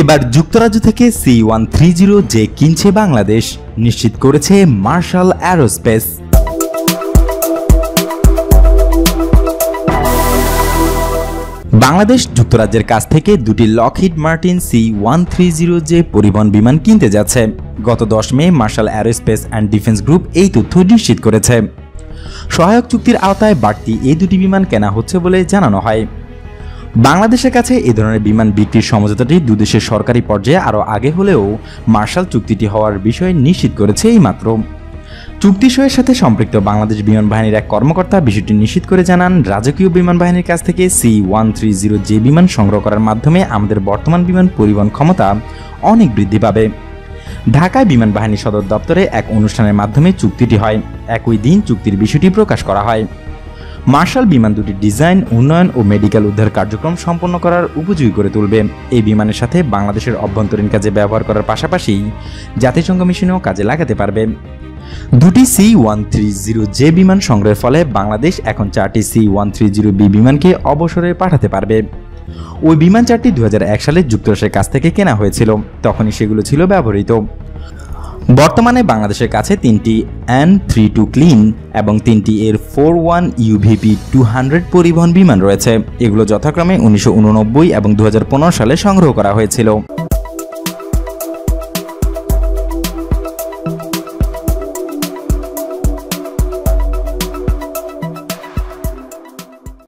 এবার যুক্তরাজ্য থেকে সি ওয়ান থ্রি জিরো যে কিনছে বাংলাদেশ, নিশ্চিত করেছে মার্শাল অ্যারোস্পেস বাংলাদেশ যুক্তরাজ্যের কাছ থেকে দুটি Lockheed Martin C one three zero যে পরিবহন বিমান কিনতে যাচ্ছে। গত দশ মে Marshal Aerospace and Defence Group এই তথ্য নিশ্চিত করেছে। সহায়ক চুক্তির আওতায় বাড়তি এই দুটি বিমান কেনা হচ্ছে বলে জানানো হয়। বাংলাদেশের কাছে এ ধরনের বিমান বিক্রির সমঝোতাটি দুদেশের সরকারি পর্যায়ে আরও আগে হলেও মার্শাল চুক্তিটি হওয়ার বিষয়ে নিশ্চিত করেছে এই মাত্র চুক্তি সইয়ের সাথে সম্পৃক্ত বাংলাদেশ বিমান বাহিনীর এক কর্মকর্তা বিষয়টি নিশ্চিত করে জানান, রাজকীয় বিমান বাহিনীর কাছ থেকে সি ওয়ান থ্রি জিরো যে বিমান সংগ্রহ করার মাধ্যমে আমাদের বর্তমান বিমান পরিবহন ক্ষমতা অনেক বৃদ্ধি পাবে। ঢাকায় বিমান বাহিনী সদর দপ্তরে এক অনুষ্ঠানের মাধ্যমে চুক্তিটি হয়। একই দিন চুক্তির বিষয়টি প্রকাশ করা হয়। মার্শাল বিমান দুটির ডিজাইন, উন্নয়ন ও মেডিকেল উদ্ধার কার্যক্রম সম্পন্ন করার উপযোগী করে তুলবে। এই বিমানের সাথে বাংলাদেশের অভ্যন্তরীণ কাজে ব্যবহার করার পাশাপাশি জাতিসংঘ মিশনেও কাজে লাগাতে পারবে। দুটি সি ওয়ান থ্রি জিরো যে বিমান সংগ্রহের ফলে বাংলাদেশ এখন চারটি C one three zero B বিমানকে অবসরে পাঠাতে পারবে। ওই বিমান চারটি দু হাজার এক সালে যুক্তরাষ্ট্রের কাছ থেকে কেনা হয়েছিল। তখনই সেগুলো ছিল ব্যবহৃত। বর্তমানে বাংলাদেশের কাছে তিনটি এন থ্রি টু ক্লিন এবং তিনটি এর four one UVP two hundred পরিবহন বিমান রয়েছে। এগুলো যথাক্রমে উনিশশো উননব্বই এবং দু হাজার পনেরো সালে সংগ্রহ করা হয়েছিল।